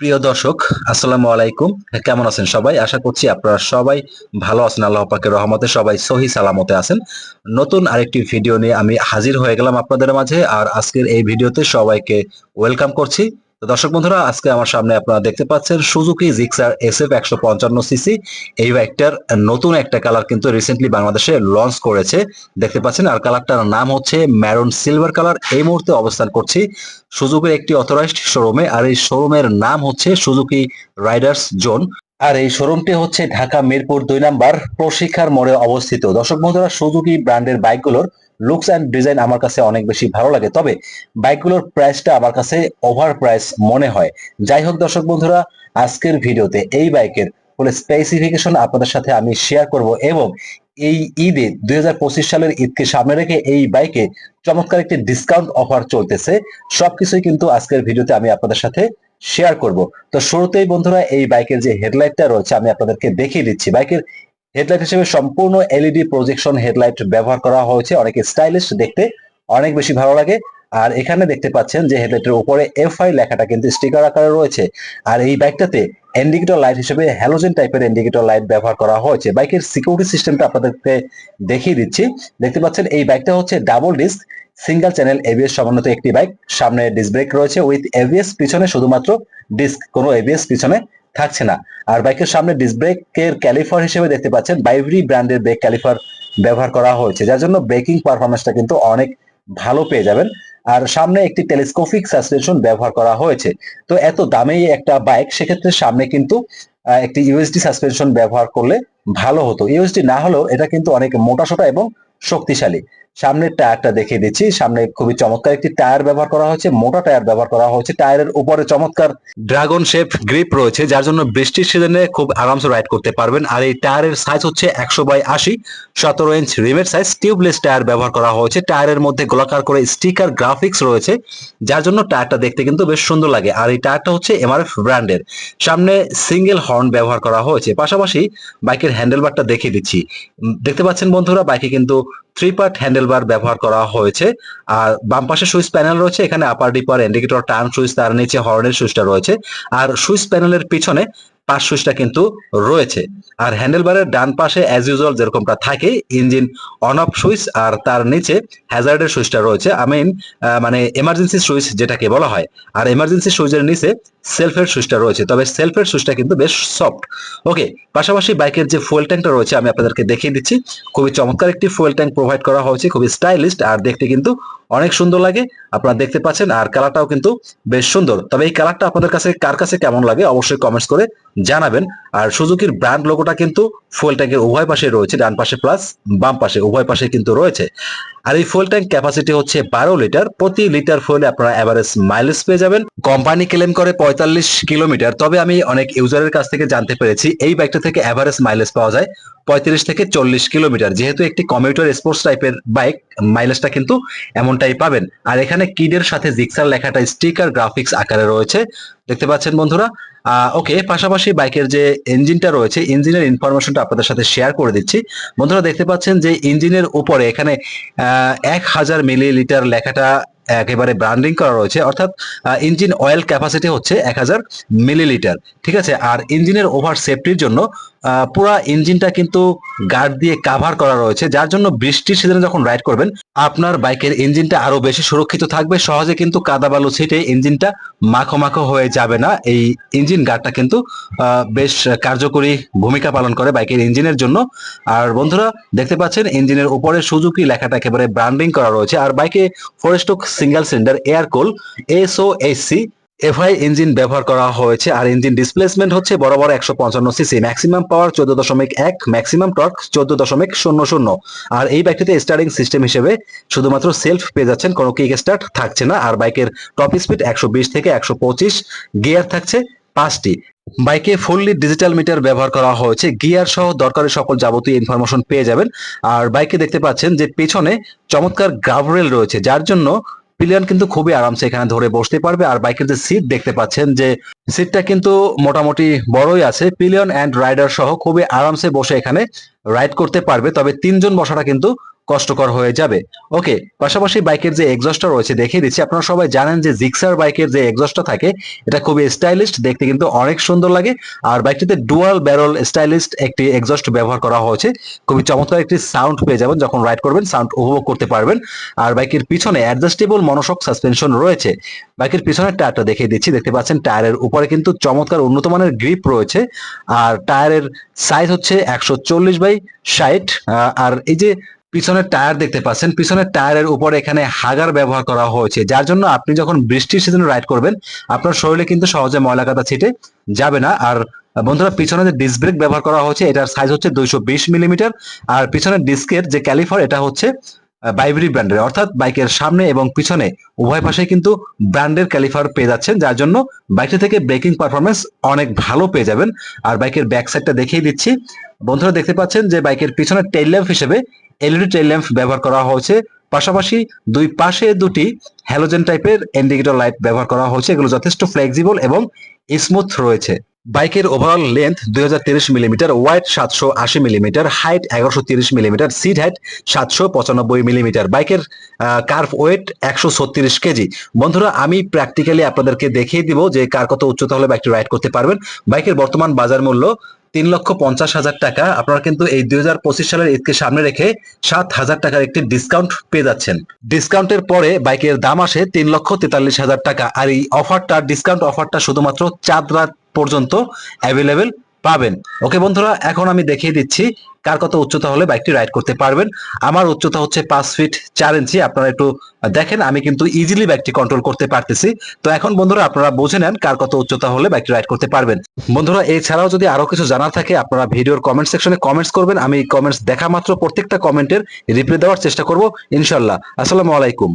প্রিয় দর্শক, আসসালামু আলাইকুম। কেমন আছেন সবাই? আশা করছি আপনারা সবাই ভালো আছেন। আল্লাহ পাকের রহমতে সবাই সহি সালামতে আছেন। নতুন আরেকটি ভিডিও নিয়ে আমি হাজির হয়ে গেলাম আপনাদের মাঝে। আর আজকের এই ভিডিওতে সবাইকে ওয়েলকাম করছি। দর্শক বন্ধুরা, আজকে আমার সামনে আপনারা দেখতে পাচ্ছেন সুজুকি জিক্সার এস এফ একশো পঞ্চান্ন সিসি। এই বাইকটার নতুন একটা কালার কিন্তু রিসেন্টলি বাংলাদেশে লঞ্চ করেছে। দেখতে পাচ্ছেন, আর কালারটার নাম হচ্ছে ম্যারন সিলভার কালার এই মুহূর্তে অবস্থান করছি সুজুকির একটি অথরাইজড শোরুমে আর এই শোরুমের নাম হচ্ছে সুজুকি রাইডার্স জোন আর এই শোরুমটি হচ্ছে ঢাকা মিরপুর দুই নাম্বার প্রশিক্ষার মোড়ে অবস্থিত। দর্শক বন্ধুরা, সুজুকি ব্র্যান্ডের বাইকগুলোর লুকস অ্যান্ড ডিজাইন আমার কাছে অনেক বেশি ভালো লাগে। তবে বাইকগুলোর প্রাইসটা আমার কাছে ওভার প্রাইস মনে হয়। যাই হোক দর্শক বন্ধুরা, আজকের ভিডিওতে এই বাইকের ফুল স্পেসিফিকেশন আপনাদের সাথে আমি শেয়ার করব এবং এই ঈদে দুই সালের ঈদকে সামনে রেখে এই বাইকে চমৎকার একটি ডিসকাউন্ট অফার চলতেছে। সবকিছুই কিন্তু আজকের ভিডিওতে আমি আপনাদের সাথে শেয়ার করব। তো শুরুতেই বন্ধুরা, এই বাইকের যে হেডলাইটটা রয়েছে, আমি আপনাদেরকে দেখিয়ে দিচ্ছি। বাইকের হেডলাইট হিসেবে সম্পূর্ণ এলইডি প্রজেকশন হেডলাইট ব্যবহার করা হয়েছে। অনেক স্টাইলিশ দেখতে অনেক বেশি ভালো লাগে। আর এখানে দেখতে পাচ্ছেন যে হেডলাইটের উপরে এফ আই লেখাটা কিন্তু স্টিকার আকারে রয়েছে। আর এই বাইকটাতে ইন্ডিকেটর লাইট হিসেবে হ্যালোজেন টাইপের ইন্ডিকেটর লাইট ব্যবহার করা হয়েছে। বাইকের সিকিউরিটি সিস্টেমটা আপনাদেরকে দেখিয়ে দিচ্ছি। দেখতে পাচ্ছেন এই বাইকটা হচ্ছে double disc single channel ABS সমন্বিত একটি বাইক সামনে ডিস্ক ব্রেক রয়েছে উইথ এবিএস পিছনে শুধুমাত্র ডিস্ক কোনো এবিএস পিছনে থাকছে না। আর বাইকের সামনে ডিস্ক ব্রেকের ক্যালিফার হিসেবে দেখতে পাচ্ছেন। বাইভরি ব্র্যান্ডের ব্রেক ক্যালিফার ব্যবহার করা হয়েছে, যার জন্য ব্রেকিং পারফরমেন্সটা কিন্তু অনেক ভালো পেয়ে যাবেন। আর সামনে একটি টেলিস্কোপিক সাসপেনশন ব্যবহার করা হয়েছে। তো এত দামেই একটা বাইক সেক্ষেত্রে সামনে কিন্তু একটি ইউএসডি সাসপেনশন ব্যবহার করলে ভালো হতো। ইউএসডি না হলেও এটা কিন্তু অনেক মোটাসোটা এবং শক্তিশালী। সামনের টায়ারটা দেখিয়ে দিচ্ছি। সামনে খুবই চমৎকার একটি টায়ার ব্যবহার করা হয়েছে। মোটা টায়ার ব্যবহার করা হয়েছে। টায়ারের উপরে চমৎকার ড্রাগন শেপ গ্রিপ রয়েছে, যার জন্য বৃষ্টির সিজনে খুব আরামসে রাইড করতে পারবেন। আর এই টায়ারের সাইজ হচ্ছে একশো বাই আশি, সতেরো ইঞ্চ রিমের সাইজ টিউবলেস টায়ার ব্যবহার করা হয়েছে। টায়ারের মধ্যে গোলাকার করে স্টিকার গ্রাফিক্স রয়েছে, যার জন্য টায়ারটা দেখতে কিন্তু বেশ সুন্দর লাগে। আর এই টায়ারটা হচ্ছে এমআরএফ ব্র্যান্ডের সামনে সিঙ্গেল হর্ন ব্যবহার করা হয়েছে। পাশাপাশি বাইকের হ্যান্ডেলবারটা দেখিয়ে দিচ্ছি। দেখতে পাচ্ছেন বন্ধুরা বাইকে কিন্তু থ্রি পার্ট হ্যান্ডেলবার ব্যবহার করা হয়েছে। আর বাম পাশে সুইচ প্যানেল রয়েছে, এখানে upper dipper indicator turn switch, তার নিচে হর্নের সুইচটা রয়েছে। আর সুইচ প্যানেলের পিছনে পাশ সুইচটা কিন্তু রয়েছে। আর হ্যান্ডেলবারের ডান পাশে অ্যাজ ইউজুয়াল যেরকমটা থাকে, ইঞ্জিন অন অফ সুইচ আর তার নিচে হ্যাজার্ডের সুইচটা রয়েছে। আই মিন মানে এমার্জেন্সি সুইচ যেটাকে বলা হয়। আর এমার্জেন্সি সুইচের নিচে সেলফের সুইচটা রয়েছে। তবে সেলফের সুইচটা কিন্তু বেশ সফট ওকে পাশাপাশি বাইকের যে ফুয়েল ট্যাঙ্কটা রয়েছে, আমি আপনাদেরকে দেখিয়ে দিচ্ছি। খুবই চমৎকার একটি ফুয়েল ট্যাঙ্ক প্রোভাইড করা হয়েছে, খুবই স্টাইলিস্ট আর দেখতে কিন্তু অনেক সুন্দর লাগে। আপনারা দেখতে পাচ্ছেন আর কালারটাও কিন্তু বেশ সুন্দর। তবে এই কালারটা আপনাদের কাছে কার কাছে কেমন লাগে অবশ্যই কমেন্টস করে জানাবেন। আর সুজুকির ব্র্যান্ড লোগোটা কিন্তু ফুয়েল ট্যাঙ্কের উভয় পাশে রয়েছে, ডান পাশে প্লাস বাম পাশে, উভয় পাশে কিন্তু রয়েছে। আর এই ফুয়েল ট্যাঙ্ক ক্যাপাসিটি হচ্ছে বারো লিটার প্রতি লিটার ফুয়েলে আপনারা অ্যাভারেজ মাইলেজ পেয়ে যাবেন। কোম্পানি ক্লেম করে পঁয়তাল্লিশ কিলোমিটার। তবে আমি অনেক ইউজারের কাছ থেকে জানতে পেরেছি, এই বাইকটা থেকে অ্যাভারেজ মাইলেজ পাওয়া যায় পঁয়ত্রিশ থেকে চল্লিশ কিলোমিটার। যেহেতু একটি কমিউটার স্পোর্টস টাইপের বাইক মাইলেজটা কিন্তু এমনটাই পাবেন। আর এখানে কিডের সাথে জিক্সার লেখাটা স্টিকার গ্রাফিক্স আকারে রয়েছে। দেখতে পাচ্ছেন বন্ধুরা? ওকে পাশাপাশি বাইকের যে ইঞ্জিনটা রয়েছে ইঞ্জিনের ইনফরমেশনটা আপনাদের সাথে শেয়ার করে দিচ্ছি। বন্ধুরা, দেখতে পাচ্ছেন যে ইঞ্জিনের উপরে এখানে এক হাজার মিলিলিটার লেখাটা একেবারে ব্র্যান্ডিং করা রয়েছে, অর্থাৎ ইঞ্জিন অয়েল ক্যাপাসিটি হচ্ছে এক হাজার মিলিলিটার ঠিক আছে? আর ইঞ্জিনের ওভার সেফটির জন্য পুরা ইঞ্জিনটা কিন্তু গার্ড দিয়ে কাভার করা রয়েছে, যার জন্য বৃষ্টির সিজনে যখন রাইড করবেন, আপনার বাইকের ইঞ্জিনটা আরও বেশি সুরক্ষিত থাকবে। সহজে কিন্তু কাদা বালু ছিটে ইঞ্জিনটা মাখো মাখো হয়ে যাবে না। এই ইঞ্জিন গার্ডটা কিন্তু বেশ কার্যকরী ভূমিকা পালন করে বাইকের ইঞ্জিনের জন্য। আর বন্ধুরা, দেখতে পাচ্ছেন ইঞ্জিনের উপরে সুজুকি লেখাটা একেবারে ব্র্যান্ডিং করা রয়েছে। আর বাইকে four stroke single cylinder air cool S O AC F I engine ব্যবহার করা হয়েছে। আর ইঞ্জিন ডিসপ্লেসমেন্ট হচ্ছে বড় বড় একশো পঞ্চান্ন সিসি ম্যাক্সিমাম পাওয়ার চোদ্দ দশমিক এক ম্যাক্সিমাম টর্ক চোদ্দ দশমিক শূন্য শূন্য। আর এই বাইকটিতে স্টার্টিং সিস্টেম হিসেবে শুধুমাত্র সেলফ পেয়ে যাচ্ছেন, কোনো কিক স্টার্ট থাকছে না। আর বাইকের টপ স্পিড একশো বিশ থেকে একশো পঁচিশ গিয়ার থাকছে পাঁচটি। বাইকে ফুললি ডিজিটাল মিটার ব্যবহার করা হয়েছে। গিয়ার সহ দরকারি সকল যাবতীয় ইনফরমেশন পেয়ে যাবেন। আর বাইকে দেখতে পাচ্ছেন যে পেছনে চমৎকার গ্রাভরেল রয়েছে, যার জন্য পিলিয়ন কিন্তু খুবই আরামসে এখানে ধরে বসতে পারবে আর বাইকের যে সিট দেখতে পাচ্ছেন যে সিটটা কিন্তু মোটামুটি বড়ই আছে। পিলিয়ন অ্যান্ড রাইডার সহ খুবই আরামসে বসে এখানে রাইড করতে পারবে। তবে তিনজন বসাটা কিন্তু কষ্টকর হয়ে যাবে। ওকে, পাশাপাশি বাইকের যে এক্সস্টটা রয়েছে, দেখিয়ে দিচ্ছি। আপনারা সবাই জানেন যে জিক্সার বাইকের যে এক্সস্টটা থাকে, এটা খুবই স্টাইলিশ দেখতে কিন্তু অনেক সুন্দর লাগে। আর বাইকটিতে ডুয়াল ব্যারল স্টাইলিস্ট একটি এক্সস্ট ব্যবহার করা হয়েছে। খুবই চমৎকার একটি সাউন্ড পেয়ে যাবেন যখন রাইড করবেন সাউন্ড উপভোগ করতে পারবেন। আর বাইকের পিছনে অ্যাডজাস্টেবল মনোশক সাসপেনশন রয়েছে। বাইকের পিছনের টায়ারটা দেখিয়ে দিচ্ছি, দেখতে পাচ্ছেন টায়ারের উপরে কিন্তু চমৎকার উন্নত মানের গ্রিপ রয়েছে। আর টায়ারের সাইজ হচ্ছে একশো চল্লিশ বাই ষাট আর এই যে পিছনের টায়ার দেখতে পাচ্ছেন। পিছনের টায়ারের উপরে এখানে হাগার ব্যবহার করা হয়েছে। যার জন্য আপনি যখন বৃষ্টির সিজনে রাইড করবেন, আপনার শরীরে কিন্তু সহজে ময়লা কাদা ছিটে যাবে না। আর বন্ধুরা, পিছনে যে ডিস্ক ব্রেক ব্যবহার করা হয়েছে, এটার সাইজ হচ্ছে দুইশো বিশ মিলিমিটার আর পিছনের ডিস্কের যে ক্যালিফার এটা হচ্ছে বাইবরি ব্র্যান্ডের অর্থাৎ বাইকের সামনে এবং পিছনে উভয় পাশে কিন্তু ব্র্যান্ডের ক্যালিফার পেয়ে যাচ্ছেন, যার জন্য বাইকটি থেকে ব্রেকিং পারফরমেন্স অনেক ভালো পেয়ে যাবেন। আর বাইকের ব্যাক সাইডটা দেখিয়ে দিচ্ছি। বন্ধুরা দেখতে পাচ্ছেন যে বাইকের পিছনে টেইল ল্যাম্প হিসেবে এলইডি টেইল ল্যাম্প ব্যবহার করা হয়েছে। পাশাপাশি দুই পাশে দুটি হ্যালোজেন টাইপের ইন্ডিকেটর লাইট ব্যবহার করা হয়েছে। এগুলো যথেষ্ট ফ্লেক্সিবল এবং স্মুথ রয়েছে। বাইকের ওভারঅল লেন্থ দুই মিলিমিটার ওয়াইড সাতশো আশি মিলিমিটার হাইট এগারোশো তিরিশ মিলিমিটার সিট হাইট সাতশো পঁচানব্বই মিলিমিটার বাইকের কার্ভ ওয়েট একশো ছত্রিশ কেজি। বন্ধুরা, আমি প্র্যাকটিক্যালি আপনাদেরকে দেখিয়ে দিব যে কার কত উচ্চতা হলে বাইকটি রাইড করতে পারবেন। বাইকের বর্তমান বাজার মূল্য তিন লক্ষ পঞ্চাশ হাজার টাকা। আপনারা কিন্তু এই দুই হাজার পঁচিশ সালের ঈদকে সামনে রেখে সাত হাজার টাকার একটি ডিসকাউন্ট পেয়ে যাচ্ছেন। ডিসকাউন্টের পরে বাইকের দাম আসে তিন লক্ষ তেতাল্লিশ হাজার টাকা। আর এই অফারটা ডিসকাউন্ট অফারটা শুধুমাত্র চাঁদ রাত পর্যন্ত অ্যাভেলেবেল পাবেন। ওকে বন্ধুরা, এখন আমি দেখিয়ে দিচ্ছি কার কত উচ্চতা হলে বাইকটি রাইড করতে পারবেন। আমার উচ্চতা হচ্ছে পাঁচ ফিট চার ইঞ্চি, আপনারা একটু দেখেন, আমি কিন্তু ইজিলি বাইকটি কন্ট্রোল করতে পারতেছি। তো এখন বন্ধুরা, আপনারা বুঝে নেন কার কত উচ্চতা হলে বাইকটি রাইড করতে পারবেন। বন্ধুরা, এছাড়াও যদি আরও কিছু জানার থাকে, আপনারা ভিডিওর কমেন্ট সেকশনে কমেন্টস করবেন। আমি কমেন্টস দেখা মাত্র প্রত্যেকটা কমেন্টের রিপ্লাই দেওয়ার চেষ্টা করব ইনশাল্লাহ আসসালামু আলাইকুম।